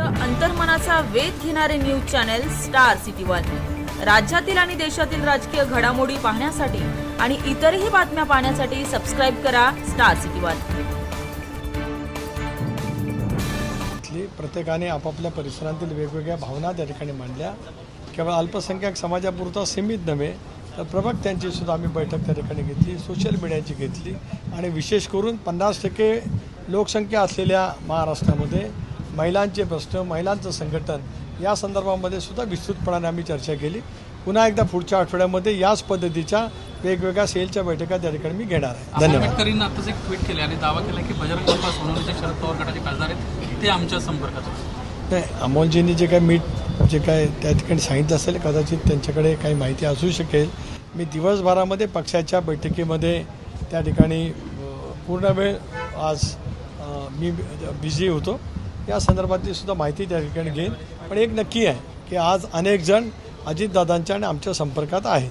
अंतर्मनाचा वेध घेणारे news channel Star City One. राज्यातील आणि देशातील राजकीय घडामोडी पाहण्यासाठी आणि इतरही बातम्या पाहण्यासाठी सबस्क्राईब करा स्टार सिटी वन. प्रत्येकाने आपापल्या परिसरातील वेगवेगळ्या भावना त्या ठिकाणी मांडल्या. केवळ अल्पसंख्याक समाजापुरता सीमित नव्हे तर प्रवक्त्यांची सुद्धा आम्ही बैठक त्या ठिकाणी घेतली सोशल मीडियाची घेतली. आणि विशेष करून पन्नास टक्के लोकसंख्या असलेल्या महाराष्ट्रामध्ये महिलांचे प्रश्न महिलांचं संघटन या संदर्भामध्ये सुद्धा विस्तृतपणाने आम्ही चर्चा केली. पुन्हा एकदा पुढच्या आठवड्यामध्ये याच पद्धतीच्या वेगवेगळ्या सेलच्या बैठका त्या ठिकाणी मी घेणार आहे. धन्यवाद. आताच एक ट्विट केले आणि दावा केला की बजरंग सोनवणेचे शरद पवार गटाचे खासदार आहेत ते आमच्या संपर्कात. नाही अमोलजींनी जे काय मीट जे काय त्या ठिकाणी सांगितलं असेल कदाचित त्यांच्याकडे काही माहिती असू शकेल. मी दिवसभरामध्ये पक्षाच्या बैठकीमध्ये त्या ठिकाणी पूर्ण वेळ आज मी बिझी होतो. या संदर्भातली सुद्धा माहिती त्या ठिकाणी घेईन. पण एक नक्की आहे की आज अनेक जण अजितदादांच्या आणि आमच्या संपर्कात आहेत.